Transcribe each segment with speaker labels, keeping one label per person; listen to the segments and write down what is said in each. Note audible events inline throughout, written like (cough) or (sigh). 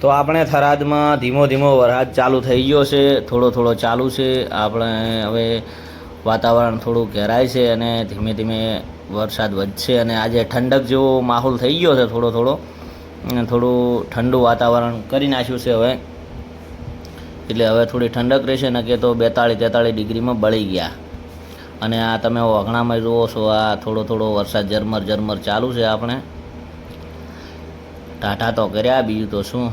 Speaker 1: તો આપણે થરાદમાં ધીમો ધીમો વરસાદ ચાલુ થઈ ગયો છે, થોડો થોડો ચાલુ છે. આપણે હવે વાતાવરણ થોડું ઘેરાય છે અને ધીમે ધીમે વરસાદ વધશે અને આજે ઠંડક જેવો માહોલ થઈ ગયો છે થોડો થોડો. અને થોડું ઠંડુ વાતાવરણ કરી નાખ્યું છે હવે. એટલે હવે થોડી ઠંડક રહેશે ને કે તો બેતાળીસ તેતાળીસ ડિગ્રીમાં બળી ગયા. અને આ તમે વઘણામાં જુઓ છો, આ થોડો થોડો વરસાદ ઝરમર ઝરમર ચાલુ છે આપણે. ટાટા તો કર્યા, બીજું તો શું?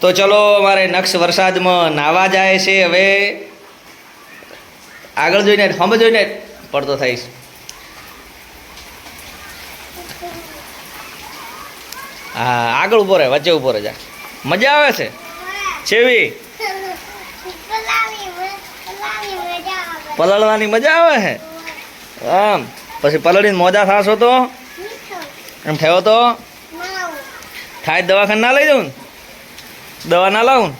Speaker 1: તો ચલો અમારે નક્ષ વરસાદમાં નાવા જાય છે. હવે આગળ જોઈને હમ જોઈને પડતો થઈશ. હા, આગળ ઊભો રહે, વચ્ચે ઊભો રહે, જા. મજા આવે છે? છેવી? પલળવાની મજા આવે છે આમ, પછી પલળીને મોજા થાશો તો? એમ થયો તો? થાય દવાખાને ના લઈ જવું દવા ના લાવું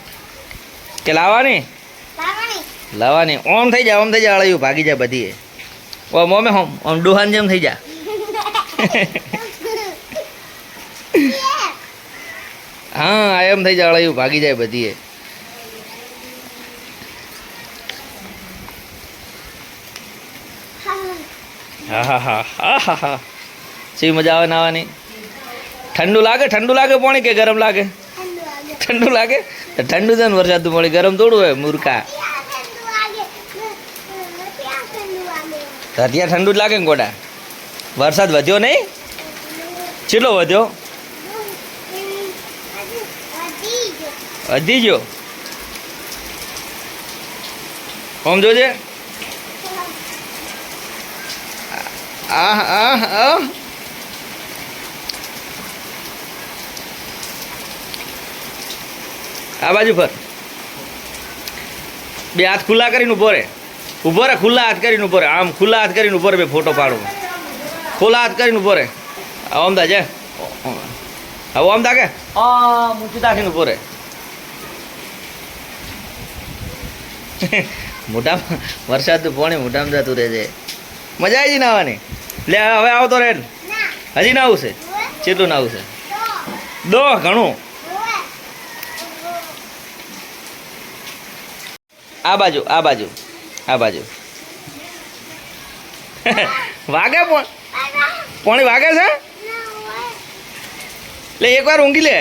Speaker 1: કે લાવવાની? લાવવાની. ઓમ થઈ જાય ઓમ થઈ જાય અળાયું ભાગી જાય બધી ઓમ ઓમે હોમ ઓમ ડુહાન જેમ થઈ જાય હા એમ થઈ જાય અળાયું ભાગી જાય બધી હા હા હા હા હા હા. શી મજા આવે નાવાની ઠંડુ લાગે? ઠંડુ લાગે પાણી કે ગરમ લાગે? ઠંડુ લાગે? ઠંડુ છે ને વરસાદનું પાણી ગરમ થોડું હોય, મૂર્ખા. અત્યારે ઠંડુ જ લાગે ને ગોડા? વરસાદ વધ્યો નહીં? કેટલો વધ્યો? વધી ગયો. ઓમ જોજે. આહ આહ આહ. આ બાજુ ફર. બે હાથ ખુલ્લા કરીને ઊભો રે. ઊભો રે ખુલ્લા હાથ કરીને ઊભો રે. આમ ખુલ્લા હાથ કરીને ઊભો રે બે ફોટો પાડો. ખુલ્લા હાથ કરીને ઊભો રે. ઓમ દા જે. હવે ઓમ દા કે? આ મૂકી દાખીને ઊભો રે. મોટા વરસાદ પોણે મોટામાં જતું રહે છે. મજા આવી નાવાની લે હવે આવતો રે હજી ના. આવશે ચેટલું ના આવશે દો ઘણું. આ બાજુ આ બાજુ આ બાજુ. (laughs) વાગે પણ. પોણી વાગે છે? લે એકવાર ઊંઘી લે.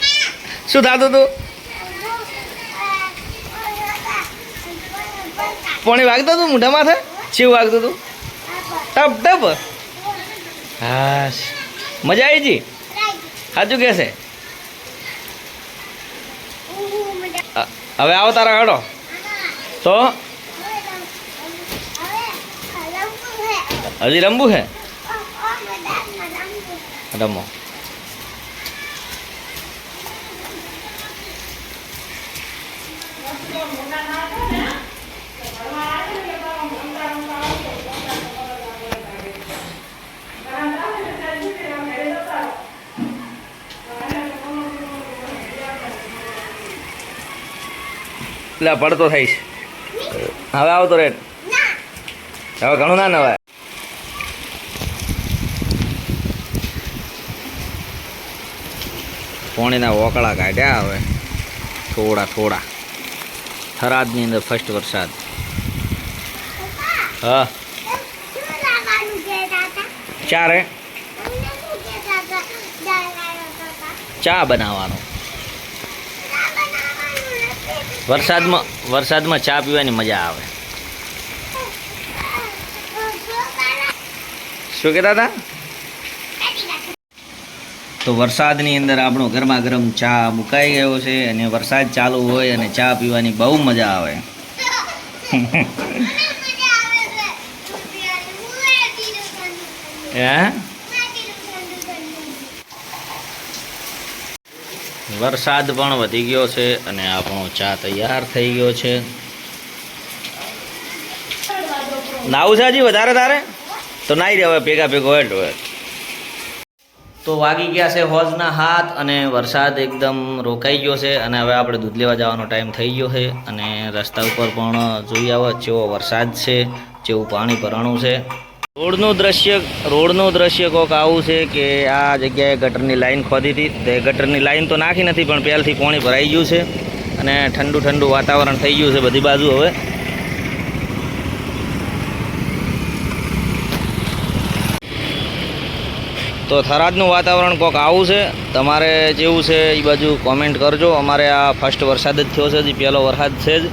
Speaker 1: (laughs) શું થતું તું? પોણી વાગતું તું મોઢા માથે? શિવ વાગતું તું? ટપ ટપ. હા મજા આવી જી સાચું કહેશે હવે આવો તારા હાડો. તો હજી રમવું છે રમો. એટલે પડતો થઈશ. હવે આવતો રેટ હવે ઘણું ના નવાય. પોણીના વોકળા કાઢ્યા હવે. થોડા થોડા. થરાદની અંદર ફર્સ્ટ વરસાદ. હા. ચારે ચા બનાવવાનો. વરસાદમાં વરસાદમાં ચા પીવાની મજા આવે. શું કહેતા હતા? તો વરસાદની અંદર આપણો ગરમા ગરમ ચા મુકાઈ ગયો છે અને વરસાદ ચાલુ હોય અને ચા પીવાની બહુ મજા આવે. (laughs) હે? વરસાદ પણ વધી ગયો છે અને આપણો ચા તૈયાર થઈ ગયો છે. નાવું છે વધારે તારે? તો નાઈ રહ્યા હવે, ભેગા ભેગો હેઠ હવે. તો વાગી ગયા છે હોજના હાથ અને વરસાદ એકદમ રોકાઈ ગયો છે અને હવે આપણે દૂધ લેવા જવાનો ટાઈમ થઈ ગયો છે અને રસ્તા ઉપર પણ જોઈ આવો જેવો વરસાદ છે, જેવું પાણી ભરાણું છે. રોડનું દ્રશ્ય રોડનું દ્રશ્ય કોક આવું છે કે આ જગ્યાએ ગટરની લાઈન ખોદી હતી. તે ગટરની લાઈન તો નાખી નથી, પણ પહેલથી પાણી ભરાઈ ગયું છે અને ઠંડુ ઠંડુ વાતાવરણ થઈ ગયું છે બધી બાજુ હવે. તો થરાદનું વાતાવરણ કોક આવું છે. તમારે જેવું છે એ બાજુ કોમેન્ટ કરજો. અમારે આ ફર્સ્ટ વરસાદ જ થયો છે, હજી પહેલો વરસાદ છે જ.